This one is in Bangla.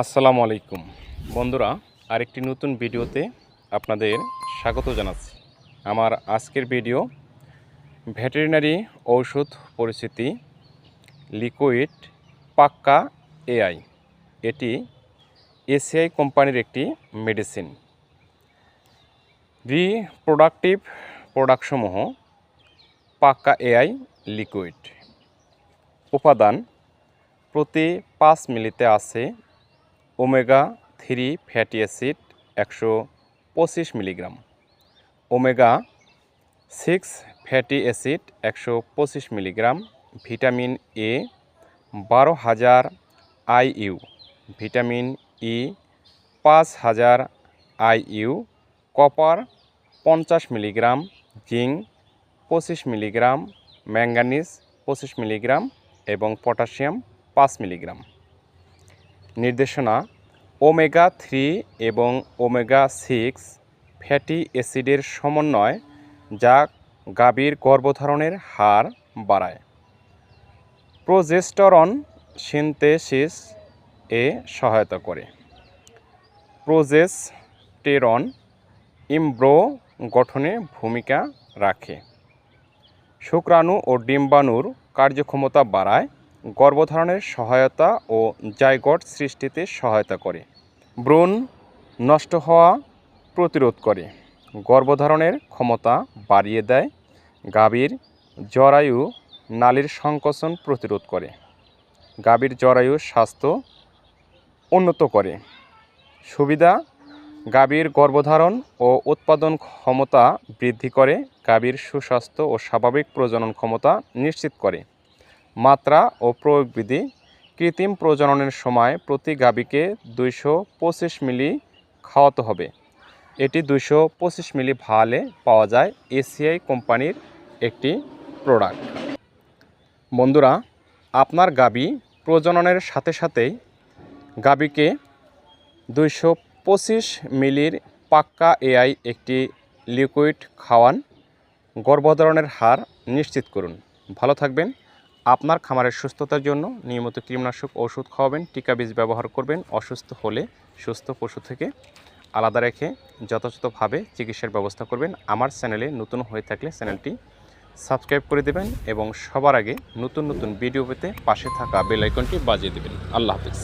আসসালামু আলাইকুম। বন্ধুরা, আরেকটি নতুন ভিডিওতে আপনাদের স্বাগত জানাচ্ছি। আমার আজকের ভিডিও, ভেটেরিনারি ঔষধ পরিস্থিতি, লিকুইড পাক্কা এআই এটি এসিআই কোম্পানির একটি মেডিসিন। রি রিপ্রোডাক্টিভ প্রোডাক্টসমূহ পাক্কা এআই লিকুইড। উপাদান প্রতি পাঁচ মিলিতে আছে ওমেগা থ্রি ফ্যাটি অ্যাসিড একশো পঁচিশ milligram. Omega six fatty acid একশো পঁচিশ মিলিগ্রাম, ভিটামিন এ বারো হাজার আইইউ ভিটামিন ই পাঁচ হাজার আইইউ কপার পঞ্চাশ মিলিগ্রাম, জিঙ্ক পঁচিশ মিলিগ্রাম, ম্যাঙ্গানিজ পঁচিশ মিলিগ্রাম এবং পটাশিয়াম পাঁচ মিলিগ্রাম। নির্দেশনা ওমেগা থ্রি এবং ওমেগা সিক্স ফ্যাটি অ্যাসিডের সমন্বয়, যা গাভীর গর্ভধারণের হার বাড়ায়। প্রোজেস্টরন সিনথেসিস এ সহায়তা করে। প্রোজেস্টেরন ইমব্রো গঠনে ভূমিকা রাখে। শুক্রাণু ও ডিম্বাণুর কার্যক্ষমতা বাড়ায়। গর্ভধারণের সহায়তা ও জাইগট সৃষ্টিতে সহায়তা করে। ব্রণ নষ্ট হওয়া প্রতিরোধ করে। গর্ভধারণের ক্ষমতা বাড়িয়ে দেয়। গাভীর জরায়ু নালীর সংকোচন প্রতিরোধ করে। গাভীর জরায়ু স্বাস্থ্য উন্নত করে। সুবিধা, গাভীর গর্ভধারণ ও উৎপাদন ক্ষমতা বৃদ্ধি করে। গাভীর সুস্বাস্থ্য ও স্বাভাবিক প্রজনন ক্ষমতা নিশ্চিত করে। মাত্রা ও প্রয়োগবিধি কৃত্রিম প্রজননের সময় প্রতি গাভীকে দুইশো পঁচিশ মিলি খাওয়াতে হবে। এটি দুইশো পঁচিশ মিলি ভালে পাওয়া যায় এসিআই কোম্পানির একটি প্রোডাক্ট। বন্ধুরা, আপনার গাবি প্রজননের সাথে সাথেই গাবিকে দুইশো পঁচিশ মিলির পাক্কা এআই একটি লিকুইড খাওয়ান। গর্ভধারণের হার নিশ্চিত করুন। ভালো থাকবেন। আপনার খামারের সুস্থতার জন্য নিয়মিত কীটনাশক ওষুধ খাওয়াবেন, টিকা বীজ ব্যবহার করবেন, অসুস্থ হলে সুস্থ পশু থেকে আলাদা রেখে যথাযথভাবে চিকিৎসার ব্যবস্থা করবেন। আমার চ্যানেলে নতুন হয়ে থাকলে চ্যানেলটি সাবস্ক্রাইব করে দেবেন এবং সবার আগে নতুন নতুন ভিডিও পেতে পাশে থাকা বেল আইকনটি বাজিয়ে দেবেন। আল্লাহ হাফিজ।